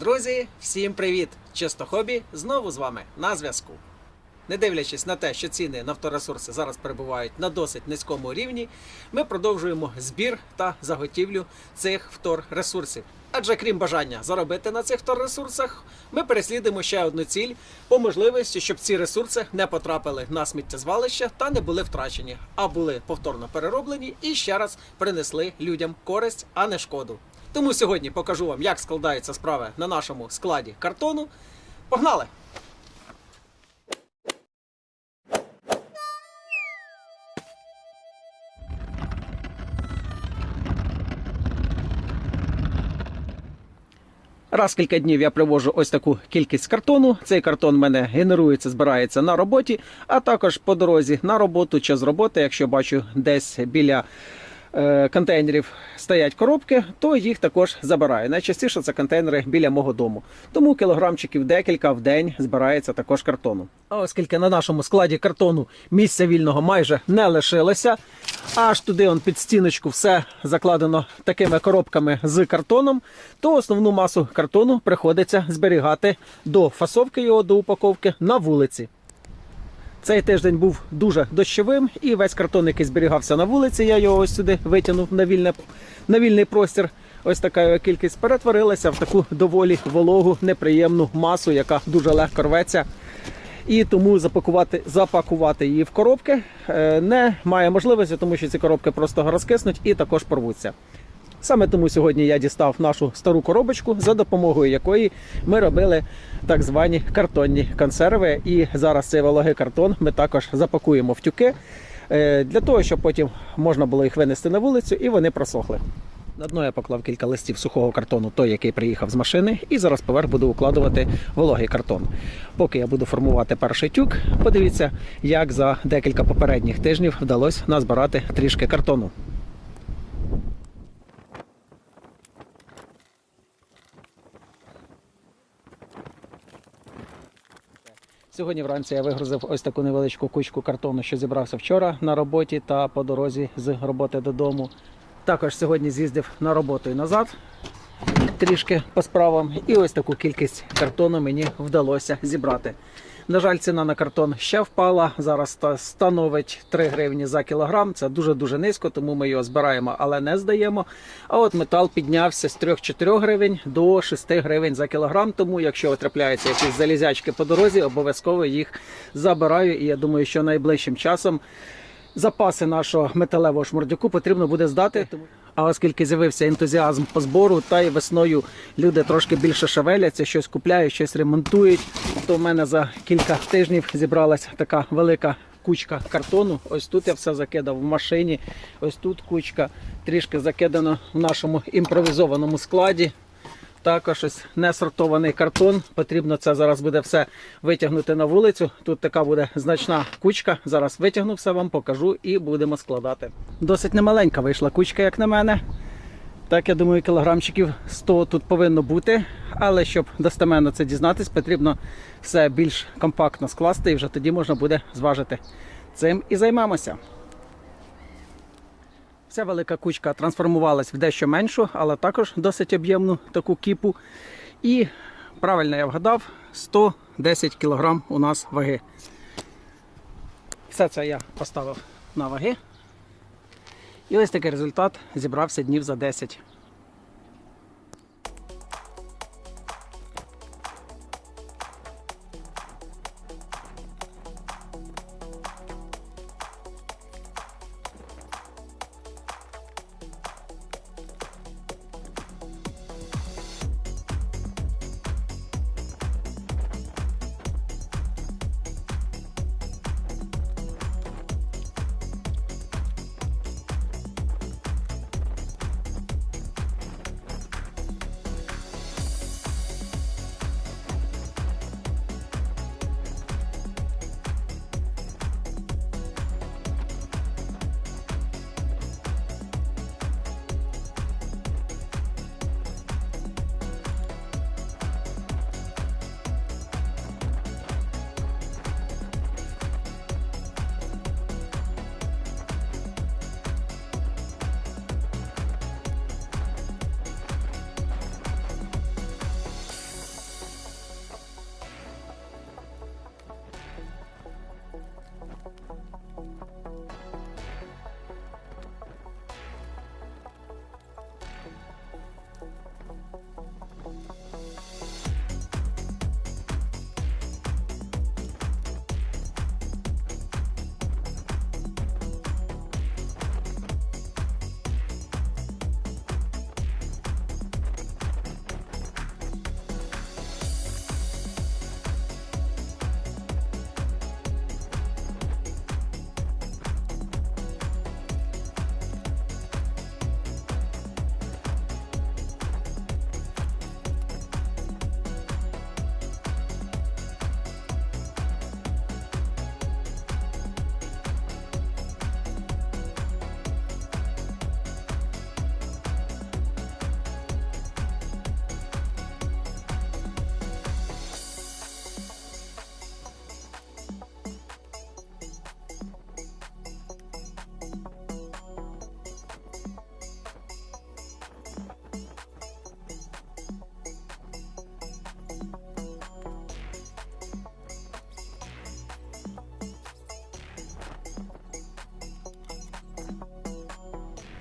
Друзі, всім привіт! Чисто хобі знову з вами на зв'язку. Не дивлячись на те, що ціни на вторесурси зараз перебувають на досить низькому рівні, ми продовжуємо збір та заготівлю цих вторресурсів. Адже крім бажання заробити на цих вторресурсах, ми переслідуємо ще одну ціль по можливості, щоб ці ресурси не потрапили на сміттєзвалище та не були втрачені, а були повторно перероблені і ще раз принесли людям користь, а не шкоду. Тому сьогодні покажу вам, як складаються справи на нашому складі картону. Погнали! Раз кілька днів я привожу ось таку кількість картону. Цей картон в мене генерується, збирається на роботі, а також по дорозі на роботу чи з роботи, якщо бачу десь біля контейнерів стоять коробки, то їх також забираю. Найчастіше це контейнери біля мого дому. Тому кілограмчиків декілька в день збирається також картону. А оскільки на нашому складі картону місця вільного майже не лишилося, аж туди он під стіночку все закладено такими коробками з картоном, то основну масу картону приходиться зберігати до фасовки його до упаковки на вулиці. Цей тиждень був дуже дощовим, і весь картон, який зберігався на вулиці, я його ось сюди витягнув на, вільне, на вільний простір. Ось така кількість перетворилася в таку доволі вологу, неприємну масу, яка дуже легко рветься. І тому запакувати, запакувати її в коробки е, не має можливості, тому що ці коробки просто розкиснуть і також порвуться. Саме тому сьогодні я дістав нашу стару коробочку, за допомогою якої ми робили так звані картонні консерви. І зараз цей вологий картон ми також запакуємо в тюки е, для того, щоб потім можна було їх винести на вулицю і вони просохли. На дно я поклав кілька листів сухого картону, той, який приїхав з машини, і зараз поверх буду укладувати вологий картон. Поки я буду формувати перший тюк, подивіться, як за декілька попередніх тижнів вдалося назбирати трішки картону. Сьогодні вранці я вигрузив ось таку невеличку кучку картону, що зібрався вчора на роботі та по дорозі з роботи додому. Також сьогодні з'їздив на роботу і назад трішки по справам. І ось таку кількість картону мені вдалося зібрати. На жаль, ціна на картон ще впала. Зараз становить 3 гривні за кілограм. Це дуже-дуже низько, тому ми його збираємо, але не здаємо. А от метал піднявся з 3-4 гривень до 6 гривень за кілограм. Тому, якщо трапляються якісь залізячки по дорозі, обов'язково їх забираю. І я думаю, що найближчим часом запаси нашого металевого шмурдяку потрібно буде здати. А оскільки з'явився ентузіазм по збору, та й весною люди трошки більше шевеляться, щось купляють, щось ремонтують, то в мене за кілька тижнів зібралася така велика кучка картону. Ось тут я все закидав в машині, ось тут кучка трішки закидано в нашому імпровізованому складі. Також ось несортований картон. Потрібно це зараз буде все витягнути на вулицю. Тут така буде значна кучка. Зараз витягну все вам, покажу і будемо складати. Досить немаленька вийшла кучка, як на мене. Так, я думаю, кілограмчиків 100 тут повинно бути. Але щоб достеменно це дізнатись, потрібно все більш компактно скласти і вже тоді можна буде зважити. Цим і займемося. Ця велика кучка трансформувалась в дещо меншу, але також досить об'ємну таку кіпу. І правильно я вгадав, 110 кг у нас ваги. Все це я поставив на ваги. І ось такий результат зібрався днів за 10.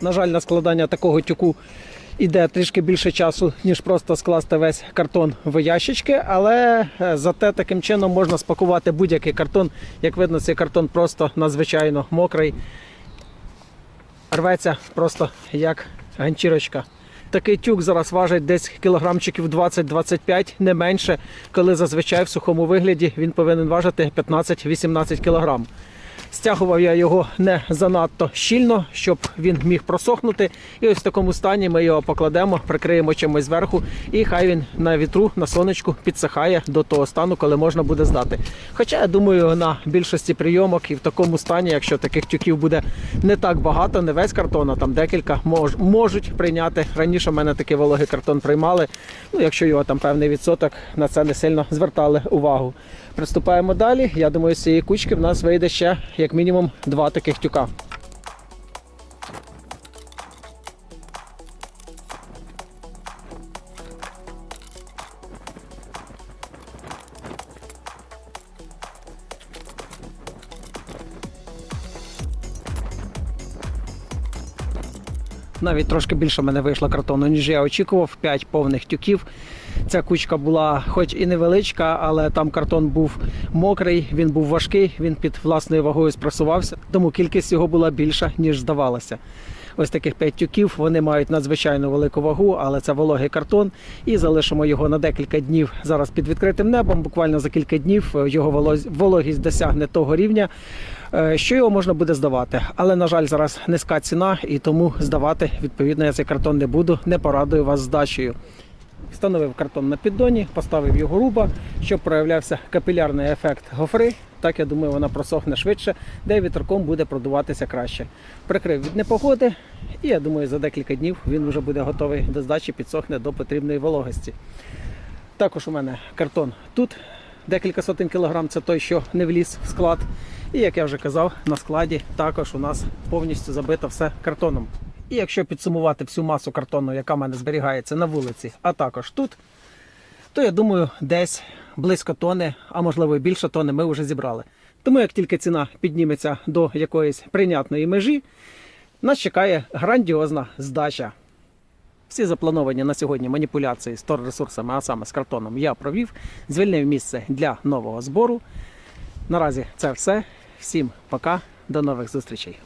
На жаль, на складання такого тюку іде трішки більше часу, ніж просто скласти весь картон в ящички, але е, зате таким чином можна спакувати будь-який картон. Як видно, цей картон просто надзвичайно мокрий. Рветься просто як ганчірочка. Такий тюк зараз важить десь кілограмчиків 20-25, не менше, коли зазвичай в сухому вигляді він повинен важити 15-18 кілограм. Стягував я його не занадто щільно, щоб він міг просохнути. І ось в такому стані ми його покладемо, прикриємо чимось зверху, і хай він на вітру, на сонечку підсихає до того стану, коли можна буде здати. Хоча я думаю, на більшості прийомок і в такому стані, якщо таких тюків буде не так багато, не весь картон, а там декілька мож, можуть прийняти. Раніше в мене такий вологий картон приймали. Ну, якщо його там певний відсоток, на це не сильно звертали увагу. Приступаємо далі. Я думаю, з цієї кучки в нас вийде ще як мінімум два таких тюка. Навіть трошки більше мене вийшло картону, ніж я очікував. 5 повних тюків. Ця кучка була хоч і невеличка, але там картон був мокрий, він був важкий, він під власною вагою спресувався, тому кількість його була більша, ніж здавалося. Ось таких 5 тюків, вони мають надзвичайно велику вагу, але це вологий картон. І залишимо його на декілька днів зараз під відкритим небом. Буквально за кілька днів е, його вологість досягне того рівня, е, що його можна буде здавати. Але, на жаль, зараз низька ціна, і тому здавати відповідно я цей картон не буду. Не порадую вас здачею. Встановив картон на піддоні, поставив його руба, щоб проявлявся капілярний ефект гофри. Так я думаю, вона просохне швидше, де вітерком буде продуватися краще. Прикрив від непогоди, і я думаю, за декілька днів він вже буде готовий до здачі, підсохне до потрібної вологості. Також у мене картон тут. Декілька сотень кілограм це той, що не вліз в склад. І як я вже казав, на складі також у нас повністю забито все картоном. І якщо підсумувати всю масу картону, яка в мене зберігається на вулиці, а також тут, то я думаю, десь близько тони, а можливо і більше тони ми вже зібрали. Тому як тільки ціна підніметься до якоїсь прийнятної межі, нас чекає грандіозна здача. Всі заплановані на сьогодні маніпуляції з торресурсами, а саме з картоном, я провів, звільнив місце для нового збору. Наразі це все. Всім пока, до нових зустрічей.